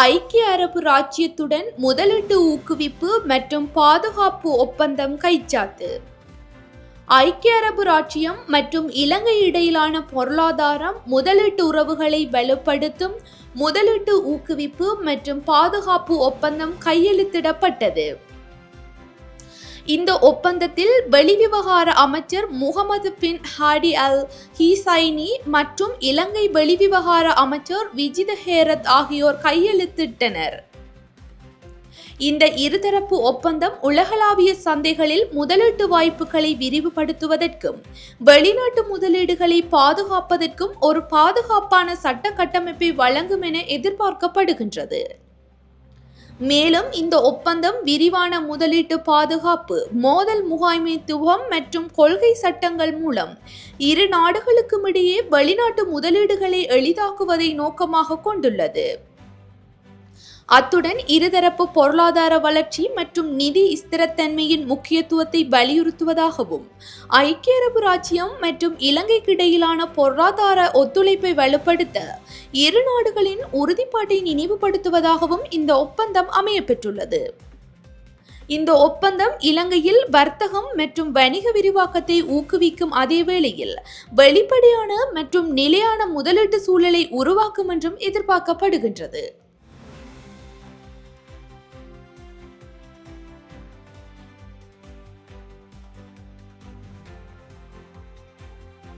ஐக்கிய அரபு ராச்சியத்துடன் முதலீட்டு ஊக்குவிப்பு மற்றும் பாதுகாப்பு ஒப்பந்தம் கைச்சாத்து. ஐக்கிய அரபு ராச்சியம் மற்றும் இலங்கை இடையிலான பொருளாதாரம் முதலீட்டு உறவுகளை வலுப்படுத்தும் முதலீட்டு ஊக்குவிப்பு மற்றும் பாதுகாப்பு ஒப்பந்தம் கையெழுத்திடப்பட்டது. இந்த ஒப்பந்தத்தில் வெளிவிவகார அமைச்சர் முகமது பின் ஹாடி அல் ஹீசைனி மற்றும் இலங்கை வெளிவிவகார அமைச்சர் விஜித ஹேரத் ஆகியோர் கையெழுத்திட்டனர். இந்த இருதரப்பு ஒப்பந்தம் உலகளாவிய சந்தைகளில் முதலீட்டு வாய்ப்புகளை விரிவுபடுத்துவதற்கும் வெளிநாட்டு முதலீடுகளை பாதுகாப்பதற்கும் ஒரு பாதுகாப்பான சட்ட கட்டமைப்பை வழங்கும் என எதிர்பார்க்கப்படுகின்றது. மேலும் இந்த ஒப்பந்தம் விரிவான முதலீட்டு பாதுகாப்பு மோதல் முகாமைத்துவம் மற்றும் கொள்கை சட்டங்கள் மூலம் இரு நாடுகளுக்கும் இடையே வெளிநாட்டு முதலீடுகளை எளிதாக்குவதை நோக்கமாக கொண்டுள்ளது. அத்துடன் இருதரப்பு பொருளாதார வளர்ச்சி மற்றும் நிதி ஸ்திரத்தன்மையின் முக்கியத்துவத்தை வலியுறுத்துவதாகவும் ஐக்கிய அரபு ராச்சியம் மற்றும் இலங்கைக்கு இடையிலான பொருளாதார ஒத்துழைப்பை வலுப்படுத்த இரு நாடுகளின் உறுதிப்பாட்டை நினைவுபடுத்துவதாகவும் இந்த ஒப்பந்தம் அமையப்பெற்றுள்ளது. இந்த ஒப்பந்தம் இலங்கையில் வர்த்தகம் மற்றும் வணிக விரிவாக்கத்தை ஊக்குவிக்கும் அதே வேளையில் வெளிப்படையான மற்றும் நிலையான முதலீட்டு சூழலை உருவாக்கும் என்றும் எதிர்பார்க்கப்படுகின்றது.